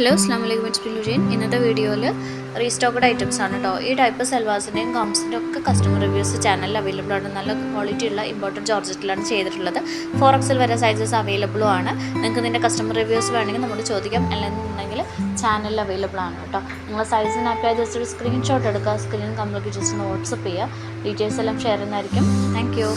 Hello അസ്ലാം വലൈക്കും it's ലുജീൻ ഇന്നത്തെ വീഡിയോയിൽ റീസ്റ്റോക്കഡ് ഐറ്റംസ് ആണ് കേട്ടോ ഈ ടൈപ്പ് സെൽവാസിന്റെയും ഗംസിന്റെയും ഒക്കെ കസ്റ്റമർ റിവ്യൂസ് ചാനലിൽ അവൈലബിൾ ആണ്. നല്ല ക്വാളിറ്റി ഉള്ള ഇമ്പോർട്ടന്റ് ജോർജറ്റിലാണ് ചെയ്തിട്ടുള്ളത്. ഫോർ എക്സിൽ വരെ സൈസസ് അവൈലബിളും ആണ്. നിങ്ങൾക്ക് ഇതിന്റെ കസ്റ്റമർ റിവ്യൂസ് വേണമെങ്കിൽ നമ്മൾ ചോദിക്കാം. അല്ലെന്നുണ്ടെങ്കിൽ ചാനലിൽ അവൈലബിൾ ആണ് കേട്ടോ നിങ്ങൾ സൈസിനൊക്കെ ജസ്റ്റ് ഒരു സ്ക്രീൻഷോട്ട് എടുക്കുക. സ്ക്രീൻ കമ്പിലേക്ക് ജസ്റ്റ് ഒന്ന് വാട്സപ്പ് ചെയ്യുക. ഡീറ്റെയിൽസ് എല്ലാം ഷെയർ ചെയ്യുന്നതായിരിക്കും. Thank you